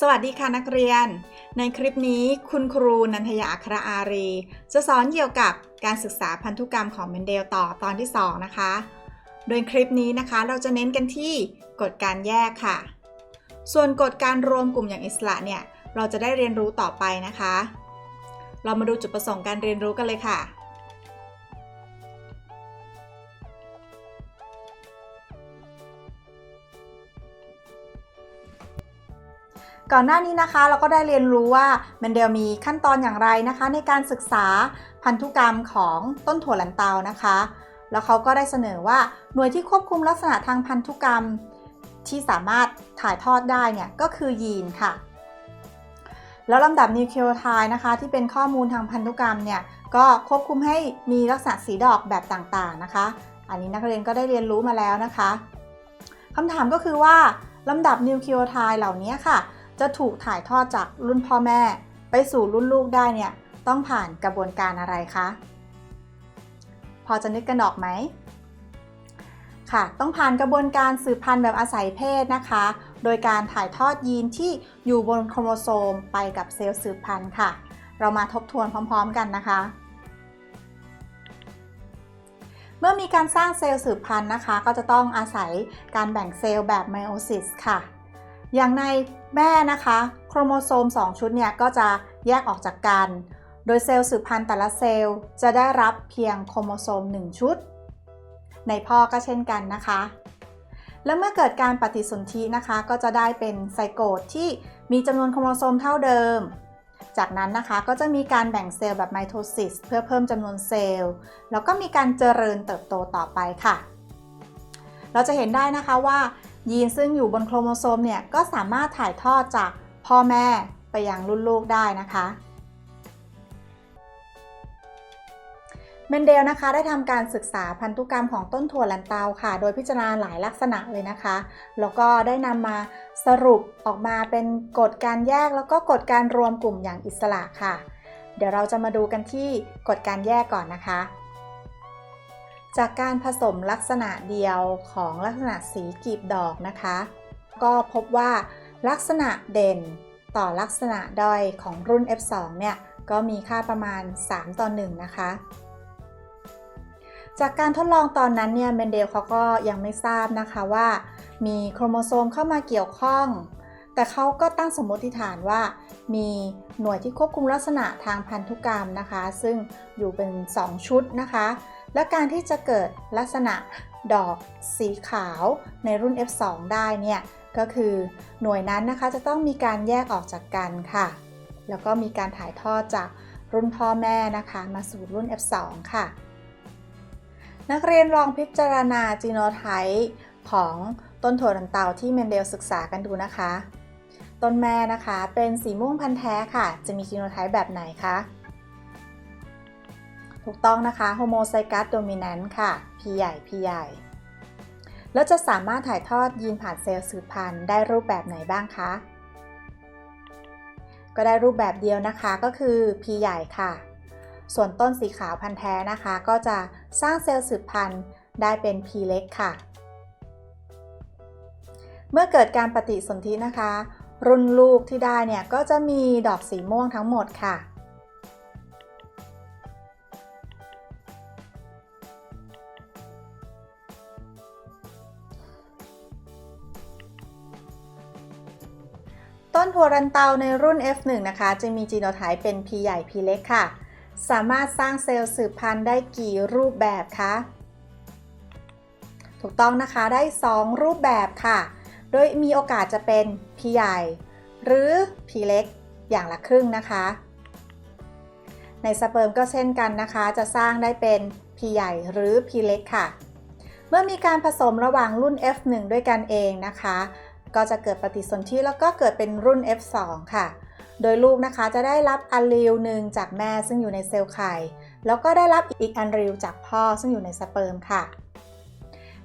สวัสดีค่ะนักเรียน ในคลิปนี้คุณครูนันทยาอัครอารี จะสอนเกี่ยวกับการศึกษาพันธุกรรมของเมนเดลต่อตอนที่ 2 นะคะ โดยคลิปนี้นะคะเราจะเน้นกันที่กฎการแยกค่ะ ส่วนกฎการรวมกลุ่มอย่างอิสระเนี่ย เราจะได้เรียนรู้ต่อไปนะคะ เรามาดูจุดประสงค์การเรียนรู้กันเลยค่ะ ก่อนหน้านี้นะคะเราก็ได้เรียนรู้ว่าเมนเดลมีขั้นตอนอย่างไรนะคะ ในการศึกษาพันธุกรรมของต้นถั่วลันเตานะคะ แล้วเขาก็ได้เสนอว่าหน่วยที่ควบคุมลักษณะทางพันธุกรรมที่สามารถถ่ายทอดได้เนี่ยก็คือยีนค่ะ แล้วลำดับนิวเคลียโทด์นะคะ ที่เป็นข้อมูลทางพันธุกรรมเนี่ยก็ควบคุมให้มีลักษณะสีดอกแบบต่างๆนะคะ อันนี้นักเรียนก็ได้เรียนรู้มาแล้วนะคะคำถามก็คือว่าลำดับนิวเคลียโทด์เหล่านี้ค่ะ จะถูกถ่ายทอดจากรุ่นพ่อแม่ ไปสู่รุ่นลูกได้เนี่ยต้องผ่านกระบวนการอะไรคะ พอจะนึกกันออกไหมค่ะ ต้องผ่านกระบวนการสืบพันธุ์แบบอาศัยเพศนะคะ โดยการถ่ายทอดยีนที่อยู่บนโครโมโซมไปกับเซลล์สืบพันธุ์ค่ะ เรามาทบทวนพร้อมๆกันนะคะ เมื่อมีการสร้างเซลล์สืบพันธุ์นะคะ ก็จะต้องอาศัยการแบ่งเซลล์แบบไมโอซิสค่ะ อย่างในแม่นะคะ โครโมโซม 2 ชุดเนี่ยก็จะแยกออกจากกัน โดยเซลล์สืบพันธุ์แต่ละเซลล์จะได้รับเพียงโครโมโซม 1 ชุด ในพ่อก็เช่นกันนะคะ และเมื่อเกิดการปฏิสนธินะคะ ก็จะได้เป็นไซโกตที่มีจำนวนโครโมโซมเท่าเดิม จากนั้นนะคะก็จะมีการแบ่งเซลล์แบบไมโทซิสเพื่อเพิ่มจำนวนเซลล์ แล้วก็มีการเจริญเติบโตต่อไปค่ะ เราจะเห็นได้นะคะว่า ยีนซึ่งอยู่บนโครโมโซมเนี่ยก็สามารถถ่ายทอดจากพ่อแม่ไปยังรุ่นลูกได้นะคะเมนเดลนะคะได้ทำการศึกษาพันธุกรรมของต้นถั่วลันเตาค่ะ โดยพิจารณาหลายลักษณะเลยนะคะ แล้วก็ได้นำมาสรุปออกมาเป็นกฎการแยกแล้วก็กฎการรวมกลุ่มอย่างอิสระค่ะ เดี๋ยวเราจะมาดูกันที่กฎการแยกก่อนนะคะ จากการผสมลักษณะเดียวของลักษณะสีกลีบดอกนะคะ ก็พบว่าลักษณะเด่นต่อลักษณะด้อยของรุ่น F2 เนี่ยก็มีค่าประมาณ 3 ต่อ 1 นะคะ จากการทดลองตอนนั้นเนี่ยเมนเดลเขาก็ยังไม่ทราบนะคะว่ามีโครโมโซมเข้ามาเกี่ยวข้อง แต่เขาก็ตั้งสมมติฐานว่า มีหน่วยที่ควบคุมลักษณะทางพันธุกรรมนะคะ ซึ่งอยู่เป็น 2 ชุดนะคะ และการที่จะเกิดลักษณะดอกสีขาวในรุ่น F2 ได้เนี่ยก็คือหน่วยนั้นนะคะจะต้องมีการแยกออกจากกันค่ะ แล้วก็มีการถ่ายทอดจากรุ่นพ่อแม่นะคะมาสู่รุ่น F2 ค่ะ นักเรียนลองพิจารณาจีโนไทป์ของต้นถั่วลันเตาที่เมนเดลศึกษากันดูนะคะ ต้นแม่นะคะเป็นสีม่วงพันธุ์แท้ค่ะ จะมีจีโนไทป์แบบไหนคะ ถูกต้องนะคะโฮโมไซกัสโดมิ n น n ์ค่ะ P ใหญ่ P ใหญ่ แล้วจะสามารถถ่ายทอดยีนผ่านเซลล์สืบพันธุ์ได้รูปแบบไหนบ้างคะ ก็ได้รูปแบบเดียวนะคะก็คือ P ใหญ่ค่ะ ส่วนต้นสีขาวพันธุ์แท้นะคะ ก็จะสร้างเซลล์สืบพันธุ์ได้เป็น P เล็กค่ะ เมื่อเกิดการปฏิสนธินะคะ รุ่นลูกที่ได้เนี่ยก็จะมีดอกสีม่วงทั้งหมดค่ะ ถั่วรันเตาในรุ่น F1 นะคะ จะมีจีโนไทป์เป็น P ใหญ่ P เล็กค่ะ สามารถสร้างเซลล์สืบพันธุ์ได้กี่รูปแบบคะ ถูกต้องนะคะได้ 2 รูปแบบค่ะ โดยมีโอกาสจะเป็น P ใหญ่ หรือ P เล็กอย่างละครึ่งนะคะ ในสเปิร์มก็เช่นกันนะคะ จะสร้างได้เป็น P ใหญ่หรือ P เล็กค่ะ เมื่อมีการผสมระหว่างรุ่น F1 ด้วยกันเองนะคะ ก็จะเกิดปฏิสนธิแล้วก็เกิดเป็นรุ่น F2 ค่ะ โดยลูกนะคะจะได้รับอัลลีลหนึ่งจากแม่ซึ่งอยู่ในเซลล์ไข่ แล้วก็ได้รับอีกอัลลีลจากพ่อซึ่งอยู่ในสเปิร์มค่ะ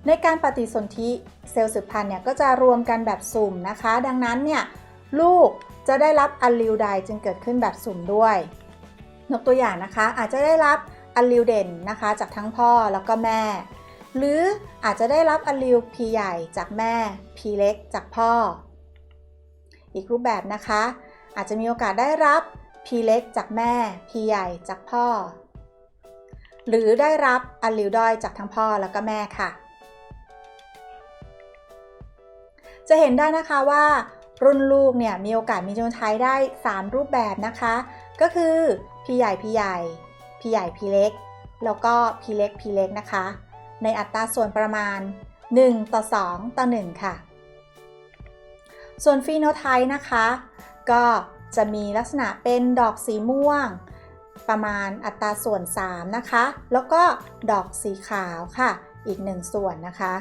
ในการปฏิสนธิเซลล์สืบพันธุ์เนี่ยก็จะรวมกันแบบสุ่มนะคะ ดังนั้นเนี่ยลูกจะได้รับอัลลีลใดจึงเกิดขึ้นแบบสุ่มด้วย ยกตัวอย่างนะคะอาจจะได้รับอัลลีลเด่นนะคะ จากทั้งพ่อแล้วก็แม่ หรืออาจจะได้รับอัลลีล P ใหญ่จากแม่ P เล็กจากพ่อ อีกรูปแบบนะคะ อาจจะมีโอกาสได้รับ P เล็กจากแม่ P ใหญ่จากพ่อ หรือได้รับอัลลิวดอยจากทั้งพ่อแล้วก็แม่ค่ะ จะเห็นได้นะคะว่ารุ่นลูกเนี่ยมีโอกาสมีโจนไทได้ 3 รูปแบบนะคะ ก็คือ P ใหญ่ P ใหญ่ P ใหญ่ P เล็ก แล้วก็ P เล็ก P เล็กนะคะ ในอัตราส่วนประมาณ 1 ต่อ 2 ต่อ 1 ค่ะ ส่วนฟีโนไทป์นะคะ ก็จะมีลักษณะเป็นดอกสีม่วง ประมาณอัตราส่วน 3 นะคะ แล้วก็ดอกสีขาวค่ะ อีก 1 ส่วนนะคะ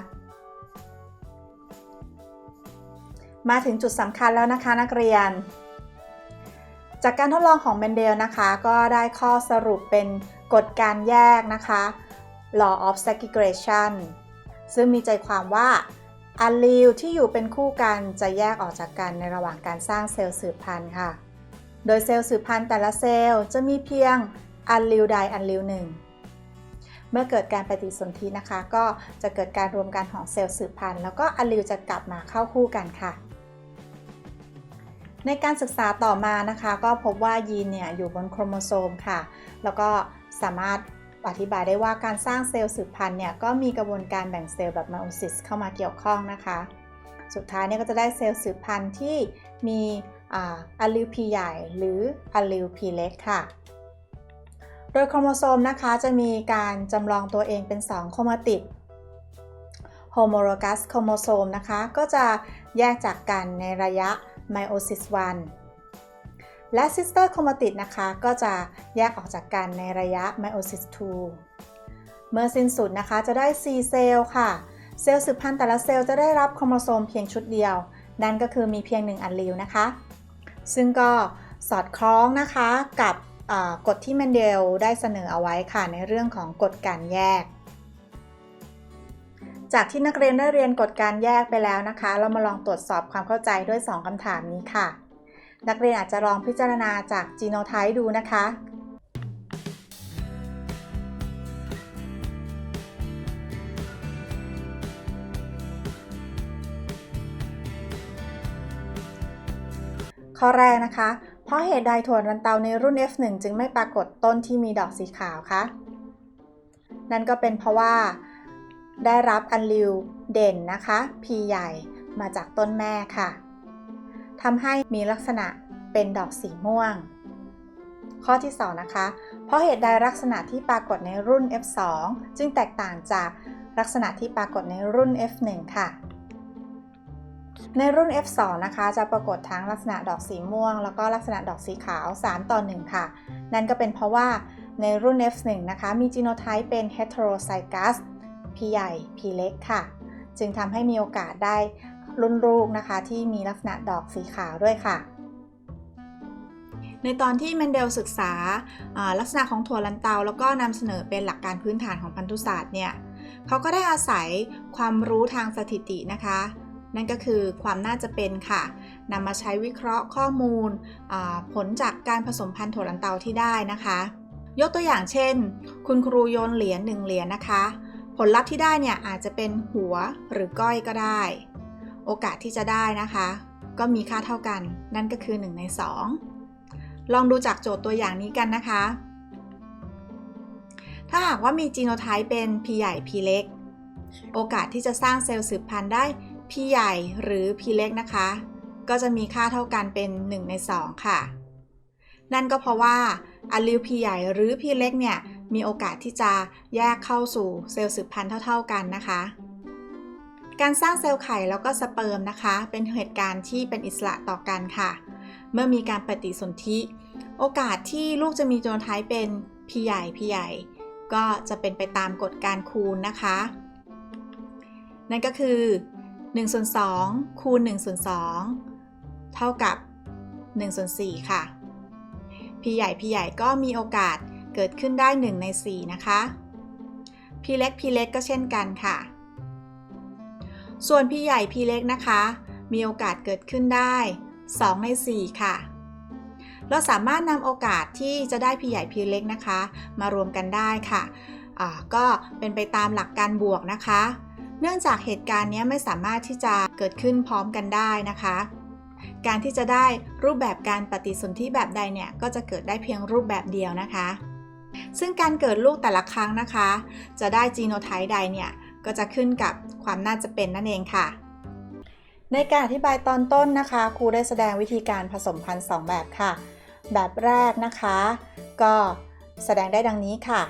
มาถึงจุดสำคัญแล้วนะคะนักเรียนจากการทดลองของเมนเดลนะคะ ก็ได้ข้อสรุปเป็นกฎการแยกนะคะ law of segregation ซึ่งมีใจความว่าอัลลีลที่อยู่เป็นคู่กันจะแยกออกจากกันในระหว่างการสร้างเซลล์สืบพันธุ์ค่ะ โดยเซลล์สืบพันธุ์แต่ละเซลล์จะมีเพียงอัลลีลใดอัลลีลหนึ่ง เมื่อเกิดการปฏิสนธินะคะ ก็จะเกิดการรวมกันของเซลล์สืบพันธุ์แล้วก็อัลลีลจะกลับมาเข้าคู่กันค่ะ ในการศึกษาต่อมานะคะ ก็พบว่ายีนเนี่ยอยู่บนโครโมโซมค่ะ แล้วก็สามารถ อธิบายได้ว่าการสร้างเซลล์สืบพันธุ์เนี่ยก็มีกระบวนการแบ่งเซลล์แบบไมโอซิสเข้ามาเกี่ยวข้องนะคะ สุดท้ายเนี่ยก็จะได้เซลล์สืบพันธุ์ที่มีอัลลิลพีใหญ่หรืออัลลิลพีเล็กค่ะ โดยโครโมโซมนะคะจะมีการจำลองตัวเองเป็น 2 โครโมติดโฮโมโลกัสโครโมโซมนะคะ ก็จะแยกจากกันในระยะไมโอซิส1 และซิสเตอร์โครโมติดนะคะ ก็จะแยกออกจากกันในระยะไมโอซิส 2 เมื่อสิ้นสุดนะคะจะได้4เซลล์ค่ะ เซลล์สืบพันธุ์แต่ละเซลล์จะได้รับโครโมโซมเพียงชุดเดียว นั่นก็คือมีเพียง 1 อัลลีลนะคะ ซึ่งก็สอดคล้องนะคะกับกฎที่แมนเดลได้เสนอเอาไว้ค่ะในเรื่องของกฎการแยก จากที่นักเรียนได้เรียนกฎการแยกไปแล้วนะคะ เรามาลองตรวจสอบความเข้าใจด้วย 2คำถามนี้ค่ะ นักเรียนอาจจะลองพิจารณาจากจีโนไทป์ดูนะคะข้อแรกนะคะ เพราะเหตุใดถั่วลันเตาในรุ่น F1 จึงไม่ปรากฏต้นที่มีดอกสีขาวคะ นั่นก็เป็นเพราะว่า ได้รับอันลิวเด่นนะคะ P ใหญ่มาจากต้นแม่ค่ะ ทำให้มีลักษณะเป็นดอกสีม่วง ข้อที่ 2 นะคะ เพราะเหตุใดลักษณะที่ปรากฏในรุ่น F2 จึงแตกต่างจากลักษณะที่ปรากฏในรุ่น F1 ค่ะ ในรุ่น F2 นะคะ จะปรากฏทั้งลักษณะดอกสีม่วง แล้วก็ลักษณะดอกสีขาว 3 ต่อ 1 ค่ะ นั่นก็เป็นเพราะว่าในรุ่น F1 นะคะ มีจีโนไทป์เป็น heterozygous P ใหญ่ P เล็กค่ะ จึงทำให้มีโอกาสได้ รุ่นลูกนะคะ ที่มีลักษณะดอกสีขาวด้วยค่ะ ในตอนที่เมนเดลศึกษาลักษณะของถั่วลันเตา แล้วก็นำเสนอเป็นหลักการพื้นฐานของพันธุศาสตร์เนี่ยเขาก็ได้อาศัยความรู้ทางสถิตินะคะ นั่นก็คือความน่าจะเป็นค่ะนำมาใช้วิเคราะห์ข้อมูลผลจากการผสมพันธุ์ถั่วลันเตาที่ได้นะคะ ยกตัวอย่างเช่น คุณครูโยนเหรียญหนึ่งเหรียญนะคะ ผลลัพธ์ที่ได้เนี่ยอาจจะเป็นหัวหรือก้อยก็ได้ โอกาสที่จะได้นะคะ ก็มีค่าเท่ากัน นั่นก็คือ 1 ใน 2 ลองดูจากโจทย์ตัวอย่างนี้กันนะคะ ถ้าหากว่ามีจีโนไทป์เป็น P ใหญ่ P เล็ก โอกาสที่จะสร้างเซลล์สืบพันธุ์ได้ P ใหญ่หรือ P เล็กนะคะ ก็จะมีค่าเท่ากันเป็น 1 ใน 2 ค่ะ นั่นก็เพราะว่าอัลลิล P ใหญ่หรือ P เล็กเนี่ยมีโอกาสที่จะแยกเข้าสู่เซลล์สืบพันธุ์เท่า ๆกันนะคะ การสร้างเซลล์ไข่แล้วก็สเปิร์มนะคะ เป็นเหตุการณ์ที่เป็นอิสระต่อกันค่ะ เมื่อมีการปฏิสนธิ โอกาสที่ลูกจะมีโจโนไทป์เป็น P ใหญ่ P ใหญ่ ก็จะเป็นไปตามกฎการคูณนะคะ นั่นก็คือ1ส่วน2คูณ1ส่วน2เท่ากับ1ส่วน4ค่ะ P ใหญ่ P ใหญ่ก็มีโอกาสเกิดขึ้นได้ 1 ใน 4 นะคะ P เล็ก P เล็กก็เช่นกันค่ะ ส่วน P ใหญ่ P เล็กนะคะ มีโอกาสเกิดขึ้นได้ 2 ใน 4 ค่ะ เราสามารถนำโอกาสที่จะได้ P ใหญ่ P เล็กนะคะ มารวมกันได้ค่ะก็เป็นไปตามหลักการบวกนะคะ เนื่องจากเหตุการณ์นี้ไม่สามารถที่จะเกิดขึ้นพร้อมกันได้นะคะ การที่จะได้รูปแบบการปฏิสนธิแบบใดเนี่ยก็จะเกิดได้เพียงรูปแบบเดียวนะคะ ซึ่งการเกิดลูกแต่ละครั้งนะคะ จะได้จีโนไทป์ใดเนี่ยก็จะขึ้นกับ ความน่าจะเป็นนั่นเองค่ะ ในการอธิบายตอนต้นนะคะ ครูได้แสดงวิธีการผสมพันธุ์2แบบค่ะ แบบแรกนะคะ ก็แสดงได้ดังนี้ค่ะ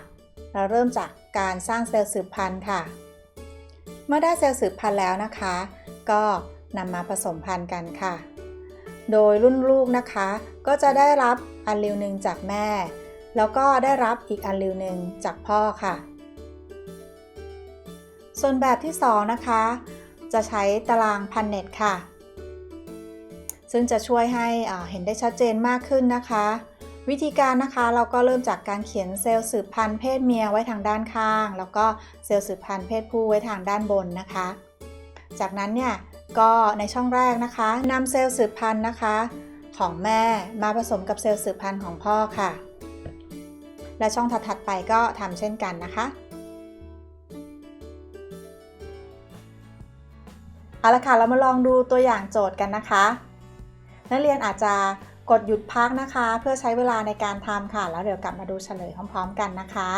เราเริ่มจากการสร้างเซลล์สืบพันธุ์ค่ะ เมื่อได้เซลล์สืบพันธุ์แล้วนะคะ ก็นำมาผสมพันธุ์กันค่ะ โดยรุ่นลูกนะคะ ก็จะได้รับอัลลิวหนึ่งจากแม่ แล้วก็ได้รับอีกอัลลิวหนึ่งจากพ่อค่ะ ส่วนแบบที่ 2 นะคะ จะใช้ตารางพันเน็ตค่ะ ซึ่งจะช่วยให้เห็นได้ชัดเจนมากขึ้นนะคะ วิธีการนะคะเราก็เริ่มจากการเขียนเซลล์สืบพันธุ์เพศเมียไว้ทางด้านข้าง แล้วก็เซลล์สืบพันธุ์เพศผู้ไว้ทางด้านบนนะคะ จากนั้นเนี่ยก็ในช่องแรกนะคะนำเซลล์สืบพันธุ์นะคะ ของแม่มาผสมกับเซลล์สืบพันธุ์ของพ่อค่ะ และช่องถัดๆไปก็ทำเช่นกันนะคะ เอาละค่ะ เรามาลองดูตัวอย่างโจทย์กันนะคะ นักเรียนอาจจะกดหยุดพักนะคะ เพื่อใช้เวลาในการทำค่ะ แล้วเดี๋ยวกลับมาดูเฉลยพร้อม ๆ กันนะคะ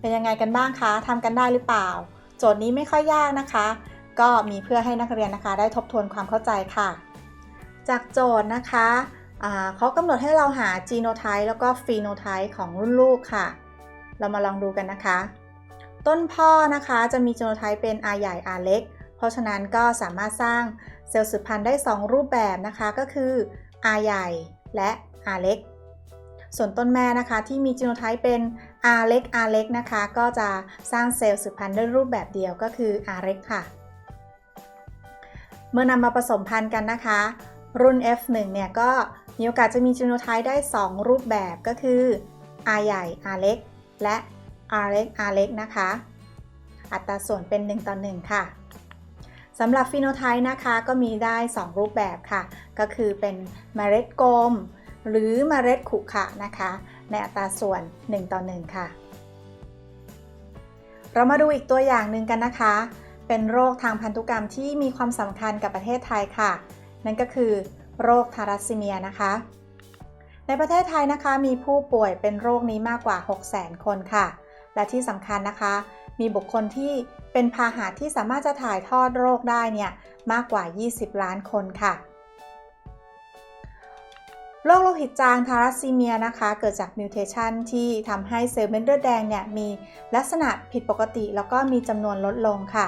เป็นยังไงกันบ้างคะทำกันได้หรือเปล่า โจทย์นี้ไม่ค่อยยากนะคะ ก็มีเพื่อให้นักเรียนนะคะ ได้ทบทวนความเข้าใจค่ะ จากโจทย์นะคะเขากำหนดให้เราหาจีโนไทป์แล้วก็ฟีโนไทป์ของรุ่นลูกค่ะ เรามาลองดูกันนะคะ ต้นพ่อนะคะจะมีจีโนไทป์เป็น R ใหญ่ R เล็ก เพราะฉะนั้นก็สามารถสร้างเซลล์สืบพันธุ์ได้ 2 รูปแบบนะคะ ก็คือ R ใหญ่และ R เล็ก ส่วนต้นแม่นะคะที่มีจีโนไทป์เป็น R เล็ก R เล็กนะคะ ก็จะสร้างเซลล์สืบพันธุ์ด้วยรูปแบบเดียวก็คือ R เล็กค่ะ เมื่อนำมาผสมพันธุ์กันนะคะ รุ่น F1 เนี่ยก็มีโอกาสจะมีจีโนไทป์ได้ 2 รูปแบบก็คือ R ใหญ่ R เล็ก และ R เล็ก R เล็กนะคะ อัตราส่วนเป็น 1 ต่อ 1 ค่ะสำหรับฟีโนไทป์นะคะก็มีได้ 2 รูปแบบค่ะ ก็คือเป็นเมล็ดกลม หรือเมล็ดขุขะนะคะ ในอัตราส่วน 1 ต่อ 1 ค่ะ เรามาดูอีกตัวอย่างหนึ่งกันนะคะ เป็นโรคทางพันธุกรรมที่มีความสำคัญกับประเทศไทยค่ะ นั่นก็คือโรคทารัสซีเมียนะคะ ในประเทศไทยนะคะมีผู้ป่วยเป็นโรคนี้มากกว่า 600,000 คนค่ะ และที่สำคัญนะคะ มีบุคคลที่เป็นพาหะที่สามารถจะถ่ายทอดโรคได้เนี่ยมากกว่า 20 ล้านคนค่ะโรคโลหิตจางทารัสซีเมียนะคะ เกิดจากมิวเทชันที่ทำให้เซลล์เม็ดเลือดแดงเนี่ยมีลักษณะผิดปกติ แล้วก็มีจำนวนลดลงค่ะ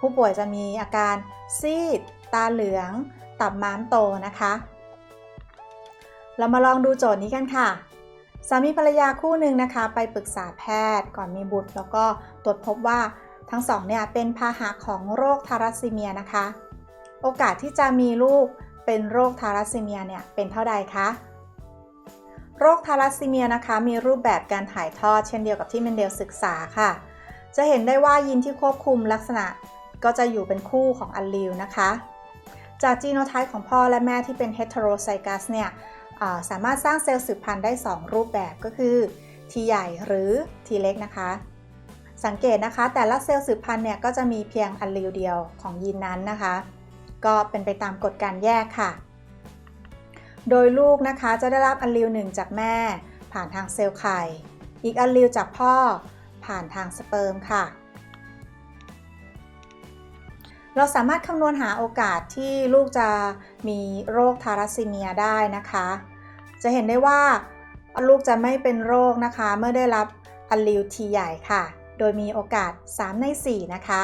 ผู้ป่วยจะมีอาการซีด ตาเหลือง ตับม้ามโตนะคะ เรามาลองดูโจทย์นี้กันค่ะ สามีภรรยาคู่หนึ่งนะคะ ไปปรึกษาแพทย์ก่อนมีบุตร แล้วก็ตรวจพบว่าทั้งสองเนี่ยเป็นพาหะของโรคทารัสซีเมียนะคะ โอกาสที่จะมีลูกเป็นโรคทารัสซีเมียเนี่ยเป็นเท่าใดคะโรคทารัสซีเมียนะคะมีรูปแบบการถ่ายทอดเช่นเดียวกับที่เมนเดลศึกษาค่ะ จะเห็นได้ว่ายีนที่ควบคุมลักษณะก็จะอยู่เป็นคู่ของอัลลีลนะคะ จากจีโนไทป์ของพ่อและแม่ที่เป็นเฮตโรไซกัสเนี่ยสามารถสร้างเซลล์สืบพันธุ์ได้ 2 รูปแบบก็คือ T ใหญ่หรือ T เล็กนะคะ สังเกตนะคะแต่ละเซลล์สืบพันธุ์เนี่ยก็จะมีเพียงอัลลีลเดียวของยีนนั้นนะคะ ก็เป็นไปตามกฎการแยกค่ะ โดยลูกนะคะจะได้รับอัลลีลหนึ่งจากแม่ ผ่านทางเซลล์ไข่ อีกอัลลีลจากพ่อผ่านทางสเปิร์มค่ะ เราสามารถคำนวณหาโอกาสที่ลูกจะมีโรคทารัสซีเมียได้นะคะ จะเห็นได้ว่าลูกจะไม่เป็นโรคนะคะ เมื่อได้รับอัลลีลทีใหญ่ค่ะ โดยมีโอกาส 3 ใน 4 นะคะ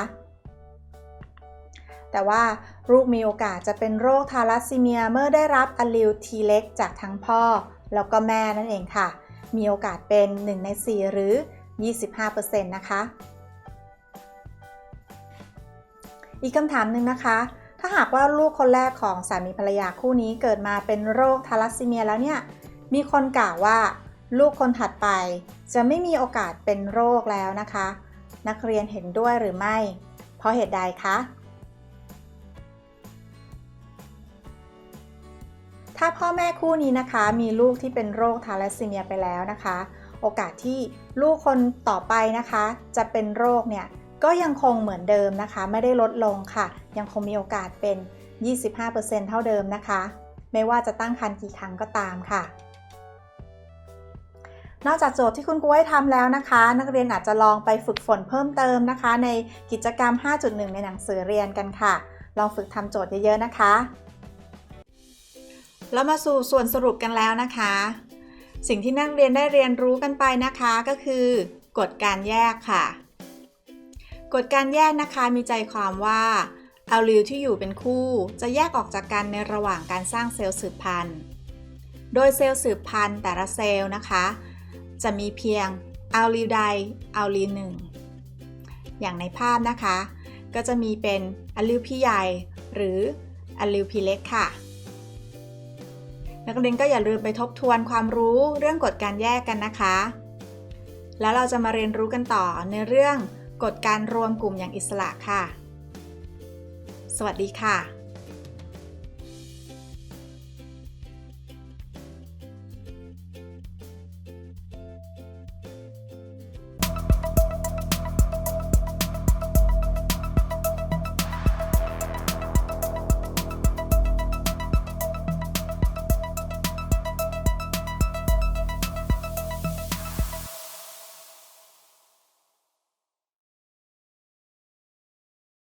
แต่ว่าลูกมีโอกาสจะเป็นโรคทารัสซีเมียเมื่อได้รับอัลลีลทีเล็กจากทั้งพ่อแล้วก็แม่นั่นเองค่ะ มีโอกาสเป็น 1 ใน 4 หรือ 25%นะคะ อีกคำถามหนึ่งนะคะ ถ้าหากว่าลูกคนแรกของสามีภรรยาคู่นี้เกิดมาเป็นโรคทารัสซีเมียแล้วเนี่ย มีคนกล่าวว่า ลูกคนถัดไป จะไม่มีโอกาสเป็นโรคแล้วนะคะ นักเรียนเห็นด้วยหรือไม่ เพราะเหตุใดคะถ้าพ่อแม่คู่นี้นะคะ มีลูกที่เป็นโรคทาลัสซีเมียไปแล้วนะคะ โอกาสที่ลูกคนต่อไปนะคะ จะเป็นโรคเนี่ย ก็ยังคงเหมือนเดิมนะคะ ไม่ได้ลดลงค่ะ ยังคงมีโอกาสเป็น 25%เท่าเดิมนะคะ ไม่ว่าจะตั้งครรภ์กี่ครั้งก็ตามค่ะ นอกจากโจทย์ที่คุณครูให้ทำแล้วนะคะ นักเรียนอาจจะลองไปฝึกฝนเพิ่มเติมนะคะ ในกิจกรรม 5.1 ในหนังสือเรียนกันค่ะ ลองฝึกทำโจทย์เยอะๆนะคะแล้วมาสู่ส่วนสรุปกันแล้วนะคะ สิ่งที่นักเรียนได้เรียนรู้กันไปนะคะก็คือกฎการแยกค่ะ กฎการแยกนะคะมีใจความว่าอัลลิลที่อยู่เป็นคู่ จะแยกออกจากกันในระหว่างการสร้างเซลล์สืบพันธุ์ โดยเซลล์สืบพันธุ์แต่ละเซลล์นะคะ จะมีเพียงอัลลิลใดอัลลิลหนึ่งอย่างในภาพนะคะ ก็จะมีเป็นอัลลิลพี่ใหญ่ หรืออัลลิลพี่เล็กค่ะนักเรียนก็อย่าลืมไปทบทวนความรู้เรื่องกฎการแยกกันนะคะ แล้วเราจะมาเรียนรู้กันต่อในเรื่อง กฎการรวมกลุ่มอย่างอิสระค่ะ สวัสดีค่ะ